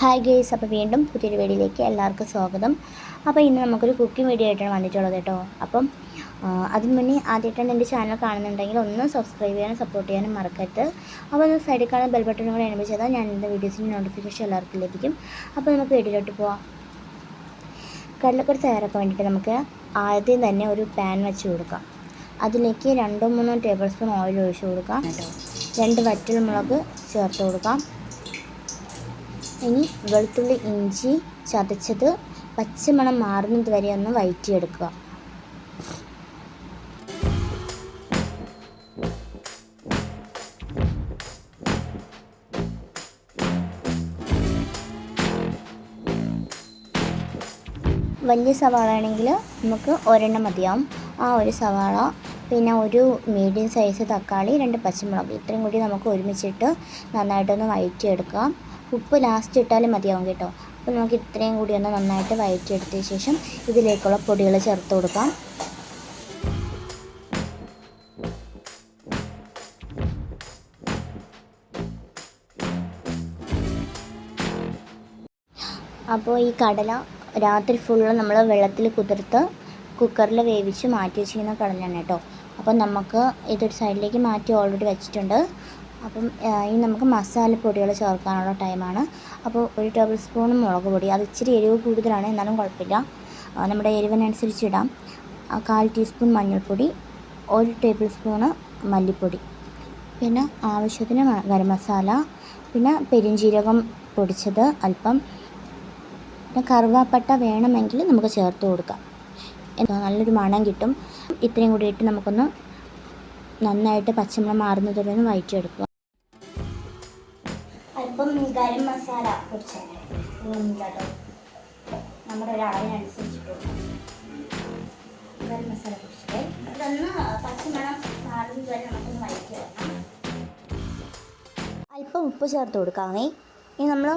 Hi guys അപ്പോൾ വീണ്ടും പുതിയൊരു വീഡിയോയിലേക്ക് എല്ലാവർക്കും സ്വാഗതം. അപ്പോൾ ഇന്ന് നമുക്കൊരു കുക്കിംഗ് വീഡിയോ ആയിട്ടാണ് വന്നിട്ടുള്ളത് കേട്ടോ. അപ്പം അതിന് മുന്നേ ആദ്യമായിട്ടാണ് എന്റെ ചാനൽ കാണുന്നുണ്ടെങ്കിൽ ഒന്ന് സബ്സ്ക്രൈബ് ചെയ്യാനും സപ്പോർട്ട് ചെയ്യാനും മറക്കരുത്. അപ്പോൾ ഒന്ന് സൈഡിൽ കാണുന്ന ബെൽ ബട്ടൺ കൂടെ എനബിൾ ചെയ്താൽ ഞാൻ എന്റെ വീഡിയോസിന്റെ നോട്ടിഫിക്കേഷൻ എല്ലാവർക്കും ലഭിക്കും. അപ്പോൾ നമുക്ക് വീഡിയോയിലോട്ട് പോവാം. കടലക്കറി തയ്യാറാക്കാൻ വേണ്ടിയിട്ട് നമുക്ക് ആദ്യം തന്നെ ഒരു പാൻ വെച്ച് കൊടുക്കാം. അതിലേക്ക് രണ്ടോ മൂന്നോ ടേബിൾ സ്പൂൺ ഓയിൽ ഒഴിച്ച് കൊടുക്കാം. രണ്ട് വറ്റൽ മുളക് ചേർത്ത് കൊടുക്കാം. ഇനി വെളുത്തുള്ളി ഇഞ്ചി ചതച്ചത് പച്ചമണം മാറുന്നത് വരെ ഒന്ന് വഴറ്റിയെടുക്കുക വലിയ സവാള ആണെങ്കിൽ നമുക്ക് ഒരെണ്ണം മതിയാവും. ആ ഒരു സവാള പിന്നെ ഒരു മീഡിയം സൈസ് തക്കാളി രണ്ട് പച്ചമുളക്. ഇത്രയും കൂടി നമുക്ക് ഒരുമിച്ചിട്ട് നന്നായിട്ടൊന്ന് വഴറ്റിയെടുക്കാം ഉപ്പ് ലാസ്റ്റ് ഇട്ടാലും മതിയാവും കേട്ടോ. അപ്പോൾ നമുക്ക് ഇത്രയും കൂടി ഒന്ന് നന്നായിട്ട് വഴറ്റിയെടുത്ത ശേഷം ഇതിലേക്കുള്ള പൊടികൾ ചേർത്ത് കൊടുക്കാം. അപ്പോൾ ഈ കടല രാത്രി ഫുള്ള് നമ്മൾ വെള്ളത്തിൽ കുതിർത്ത് കുക്കറിൽ വേവിച്ച് മാറ്റി വെച്ചിരിക്കുന്ന കടലാണ് കേട്ടോ. അപ്പം നമുക്ക് ഇതൊരു സൈഡിലേക്ക് മാറ്റി ഓൾറെഡി വെച്ചിട്ടുണ്ട്. അപ്പം ഇനി നമുക്ക് മസാലപ്പൊടികൾ ചേർക്കാനുള്ള ടൈമാണ് അപ്പോൾ ഒരു ടേബിൾ സ്പൂൺ മുളക് പൊടി. അത് ഇച്ചിരി എരിവ് കൂടുതലാണ് എന്നാലും കുഴപ്പമില്ല. നമ്മുടെ എരിവിനനുസരിച്ച് ഇടാം. കാൽ ടീസ്പൂൺ മഞ്ഞൾപ്പൊടി ഒരു ടേബിൾ സ്പൂണ് മല്ലിപ്പൊടി. പിന്നെ ആവശ്യത്തിന് ഗരം മസാല പിന്നെ പെരിഞ്ജീരകം പൊടിച്ചത് അല്പം. പിന്നെ കറുവാപ്പട്ട വേണമെങ്കിൽ നമുക്ക് ചേർത്ത് കൊടുക്കാം. നല്ലൊരു മണം കിട്ടും. ഇത്രയും കൂടി ഇട്ട് നമുക്കൊന്ന് നന്നായിട്ട് പച്ചമുളക് മാറുന്നത് വരെ ഒന്ന് വയറ്റിയെടുക്കുക അല്പം ഗരം മസാല പൊടിച്ചത് കേട്ടോ നമ്മുടെ ഒരു അളവിനനുസരിച്ചിട്ട് ഗരം മസാല പൊടിച്ചത് അതൊന്ന് പച്ചമണം മാറുന്നത് വരെ നമുക്കൊന്ന് വഴറ്റിയെടുക്കാം. അല്പം ഉപ്പ് ചേർത്ത് കൊടുക്കാമേ ഇനി നമ്മൾ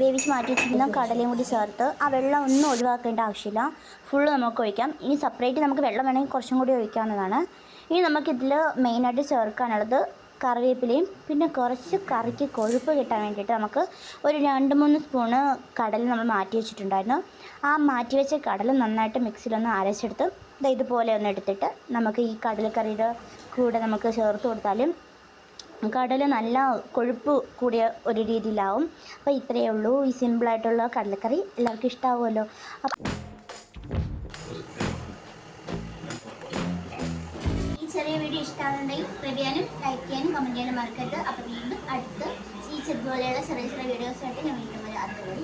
വേവിച്ച് മാറ്റി വെച്ചിരിക്കുന്ന കടലയും കൂടി ചേർത്ത് ആ വെള്ളം ഒന്നും ഒഴിവാക്കേണ്ട ആവശ്യമില്ല. ഫുള്ള് നമുക്ക് ഒഴിക്കാം. ഇനി സെപ്പറേറ്റ് നമുക്ക് വെള്ളം വേണമെങ്കിൽ കുറച്ചും കൂടി ഒഴിക്കാവുന്നതാണ്. ഇനി നമുക്കിതിൽ മെയിനായിട്ട് ചേർക്കാനുള്ളത് കറിവേപ്പിലയും പിന്നെ കുറച്ച് കറിക്ക് കൊഴുപ്പ് കിട്ടാൻ വേണ്ടിയിട്ട് നമുക്ക് ഒരു രണ്ട് മൂന്ന് സ്പൂണ് കടൽ നമ്മൾ മാറ്റി വെച്ചിട്ടുണ്ടായിരുന്നു. ആ മാറ്റി വെച്ച കടൽ നന്നായിട്ട് മിക്സിയിലൊന്ന് അരച്ചെടുത്ത് ഇതുപോലെ ഒന്ന് എടുത്തിട്ട് നമുക്ക് ഈ കടലക്കറിയുടെ കൂടെ നമുക്ക് ചേർത്ത് കൊടുത്താലും കടൽ നല്ല കൊഴുപ്പ് കൂടിയ ഒരു രീതിയിലാവും. അപ്പോൾ ഇത്രയേ ഉള്ളൂ. ഈ സിമ്പിളായിട്ടുള്ള കടലക്കറി എല്ലാവർക്കും ഇഷ്ടമാവുമല്ലോ ഈ ചെറിയ വീഡിയോ ഇഷ്ടമാകുന്നുണ്ടെങ്കിൽ റിവ്യൂ ചെയ്യാനും ലൈക്ക് ചെയ്യാനും കമന്റ് ചെയ്യാനും മറക്കരുത്. അപ്പോൾ വീണ്ടും അടുത്ത് ഈ ചെറുപോലെയുള്ള ചെറിയ ചെറിയ വീഡിയോസായിട്ട് ഞാൻ വീണ്ടും വരാം. അതുപോലെ